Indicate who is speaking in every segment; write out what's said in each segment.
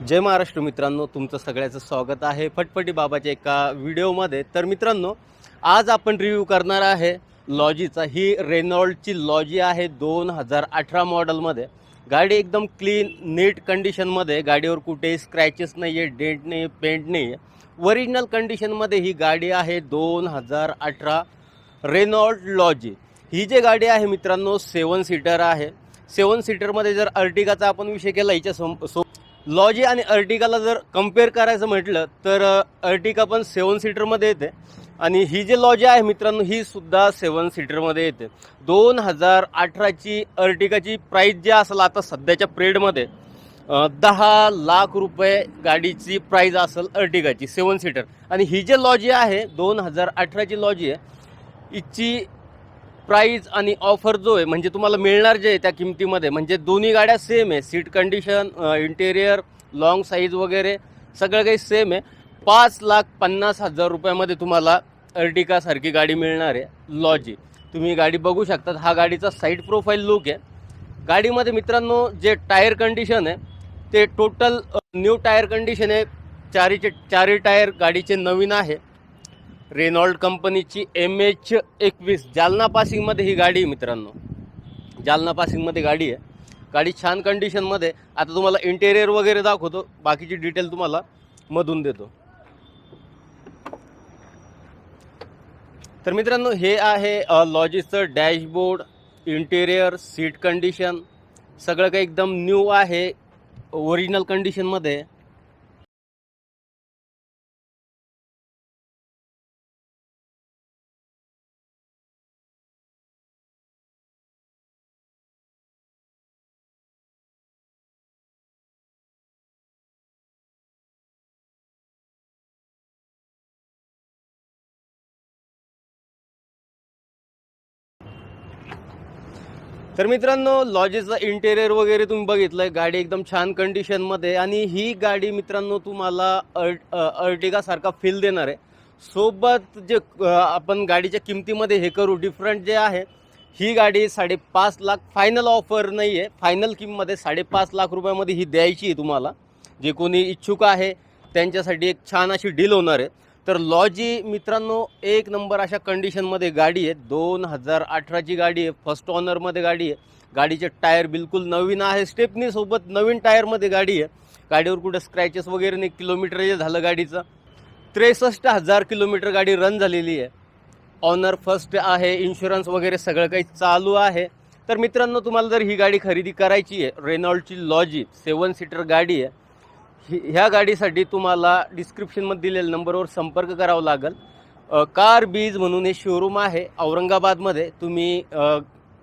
Speaker 1: जय महाराष्ट्र मित्रांनो तुमचं सगळ्याचं स्वागत आहे फटफटी बाबाच्या एका व्हिडिओमध्ये. तर मित्रांनो आज आपण रिव्ह्यू करणार आहे लॉजीचा ही रेनॉल्डची लॉजी आहे दोन हजार अठरा मॉडलमध्ये गाडी एकदम क्लीन नीट कंडिशनमध्ये गाडीवर कुठेही स्क्रॅचेस नाही आहे डेंट नाही पेंट नाही आहे ओरिजिनल कंडिशनमध्ये ही गाडी आहे दोन हजार अठरा रेनॉल्ड लॉजी ही जी गाडी आहे मित्रांनो सेवन सीटर आहे. सेवन सीटरमध्ये जर अर्टिगाचा आपण विषय केला हिच्या सम सो लॉजी आणि अर्टिकाला जर कंपेअर करायचं म्हटलं तर अर्टिगा पण सेवन सीटरमध्ये येते. आणि ही जी लॉजी आहे मित्रांनो ही सुद्धा सेवन सीटरमध्ये येते. दोन हजार अठराची अर्टिगाची प्राईस जी असेल आता सध्याच्या प्रेडमध्ये दहा लाख रुपये गाडीची प्राईज असेल अर्टिगाची सेवन सीटर आणि ही जी लॉजी आहे दोन हजार अठराची लॉजी आहे हिची प्राईज आणि ऑफर जो आहे म्हणजे तुम्हाला मिळणार जे आहे त्या किमतीमध्ये म्हणजे दोन्ही गाड्या सेम आहे. Seat condition interior long size वगैरे सगळं काही सेम आहे. पाच लाख पन्नास हजार रुपयामध्ये तुम्हाला अर्टिकासारखी गाडी मिळणार आहे लॉजी तुम्ही गाडी बघू शकतात. हा गाडीचा साईड प्रोफाईल लुक आहे. गाडीमध्ये मित्रांनो जे टायर कंडिशन आहे ते टोटल न्यू टायर कंडिशन आहे. चारीचे चारी टायर गाडीचे नवीन आहे. रेनॉल्ड कंपनीची एम एच एकवीस जालना पासिंगमध्ये ही गाडी आहे मित्रांनो. जालना पासिंगमध्ये गाडी आहे. गाडी छान कंडिशनमध्ये आता तुम्हाला इंटेरियर वगैरे दाखवतो. बाकीची डिटेल तुम्हाला मधून देतो. तर मित्रांनो हे आहे लॉजिसचं डॅशबोर्ड इंटेरियर सीट कंडिशन सगळं काही एकदम न्यू आहे. ओरिजिनल कंडिशनमध्ये तर मित्रांनो लॉजेसचा इंटेरियर वगैरे तुम्ही बघितलंय. गाडी एकदम छान कंडिशनमध्ये आणि ही गाडी मित्रांनो तुम्हाला अर्ट अर्टिगा सारखा फील देणार आहे. सोबत जे आपण गाडीच्या किमतीमध्ये हे करू डिफरंट जे आहे ही गाडी साडेपाच लाख फायनल ऑफर नाही आहे फायनल किंमतमध्ये साडेपाच लाख रुपयामध्ये ही द्यायची आहे तुम्हाला. जे कोणी इच्छुक आहे त्यांच्यासाठी एक छान अशी डील होणार आहे. तर लॉजी मित्रांनो एक नंबर अशा कंडिशनमध्ये गाडी आहे. दोन हजार अठराची गाडी आहे. फर्स्ट ऑनरमध्ये गाडी आहे. गाडीचे टायर बिलकुल नवीन आहे. स्टेपनीसोबत नवीन टायरमध्ये गाडी आहे. गाडीवर कुठं स्क्रॅचेस वगैरे नाही. किलोमीटर जे झालं गाडीचं. त्रेसष्ट हजार किलोमीटर गाडी रन झालेली आहे. ऑनर फर्स्ट आहे. इन्शुरन्स वगैरे सगळं काही चालू आहे. तर मित्रांनो तुम्हाला जर ही गाडी खरेदी करायची आहे रेनॉल्डची लॉजी सेवन सीटर गाडी आहे. ह्या गाडीसाठी तुम्हाला डिस्क्रिप्शनमध्ये दिलेल्या नंबरवर संपर्क करावा लागेल. कार बीज म्हणून हे शोरूम आहे. औरंगाबादमध्ये तुम्ही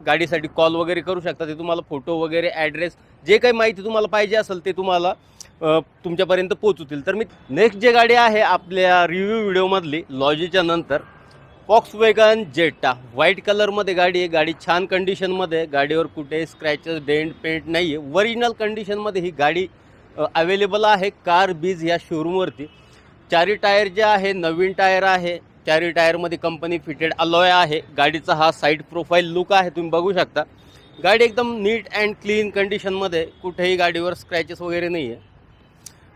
Speaker 1: गाडीसाठी कॉल वगैरे करू शकता. ते तुम्हाला फोटो वगैरे ॲड्रेस जे काही माहिती तुम्हाला पाहिजे असेल ते तुम्हाला तुमच्यापर्यंत पोचवतील तर मी नेक्स्ट जे गाडी आहे आपल्या रिव्ह्यू व्हिडिओमधली लॉजीच्या नंतर फॉक्स वेगन जेटा व्हाईट कलरमध्ये गाडी आहे. गाडी छान कंडिशनमध्ये गाडीवर कुठे स्क्रॅचेस डेंट पेंट नाही आहे ओरिजिनल कंडिशनमध्ये ही गाडी अवेलेबल आहे कार बीज या शोरूमवरती चारी टायर जे आहे नवीन टायर आहे. चारी टायरमध्ये कंपनी फिटेड अलॉय आहे. गाडीचा हा साईड प्रोफाईल लुक आहे तुम्ही बघू शकता. गाडी एकदम नीट अँड क्लीन कंडिशनमध्ये कुठेही गाडीवर स्क्रॅचेस वगैरे नाही आहे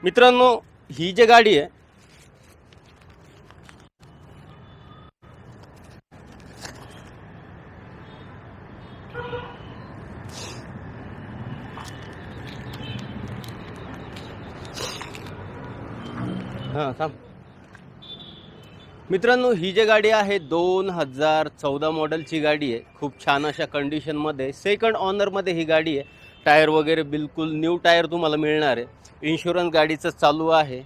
Speaker 1: मित्रांनो ही जी गाडी आहे हां थांब. मित्रांनो ही जी गाडी आहे दोन हजार चौदा मॉडेलची गाडी आहे. खूप छान अशा कंडिशनमध्ये सेकंड ऑनरमध्ये ही गाडी आहे. टायर वगैरे बिलकुल न्यू टायर तुम्हाला मिळणार आहे. इन्शुरन्स गाडीचं चालू आहे.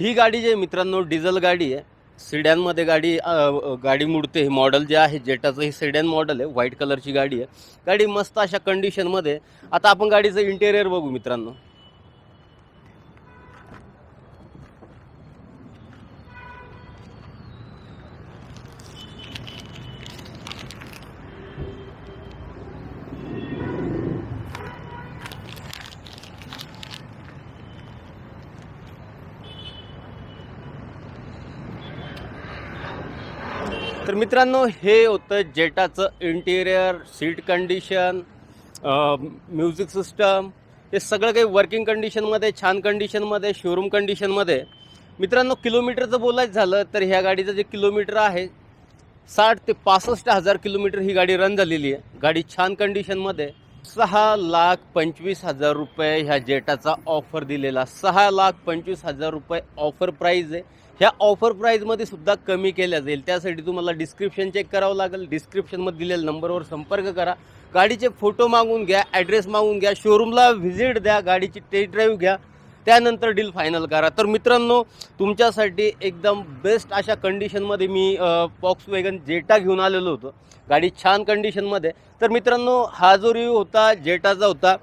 Speaker 1: ही गाडी जी आहे मित्रांनो डिझेल गाडी आहे. सिडॅनमध्ये गाडी गाडी मुडते. हे मॉडेल जे आहे जेटाचं हे सिडॅन मॉडेल आहे. व्हाईट कलरची गाडी आहे. गाडी मस्त अशा कंडिशनमध्ये आता आपण गाडीचं इंटेरियर बघू मित्रांनो. तर मित्रांनो हे होतं जेटाचं interior seat condition music system हे सगळं काही वर्किंग कंडिशनमध्ये छान कंडिशनमध्ये शोरूम कंडिशनमध्ये मित्रांनो किलोमीटरचं बोलायचं झालं तर ह्या गाडीचं जे किलोमीटर आहे साठ ते पासष्ट हजार किलोमीटर ही गाडी रन झालेली आहे. गाडी छान कंडिशनमध्ये सहा लाख पंचवीस हजार रुपये ह्या जेटाचा ऑफर दिलेला. सहा लाख पंचवीस हजार रुपये ऑफर प्राईज आहे. ह्या ऑफर प्राईजमध्ये सुद्धा कमी केल्या जाईल. त्यासाठी तुम्हाला डिस्क्रिप्शन चेक करावं लागेल. डिस्क्रिप्शनमध्ये दिलेल्या नंबरवर संपर्क करा. गाडीचे फोटो मागून घ्या ॲड्रेस मागून घ्या शोरूमला व्हिजिट द्या गाडीची टेस्ट ड्राईव्ह घ्या. त्यानंतर डील फायनल करा. तर मित्रांनो तुमच्यासाठी एकदम बेस्ट अशा कंडिशनमध्ये मी पॉक्स वेगन जेटा घेऊन आलेलो होतो. गाडी छान कंडिशनमध्ये तर मित्रांनो हा जो रिव्ह्यू होता जेटाचा होता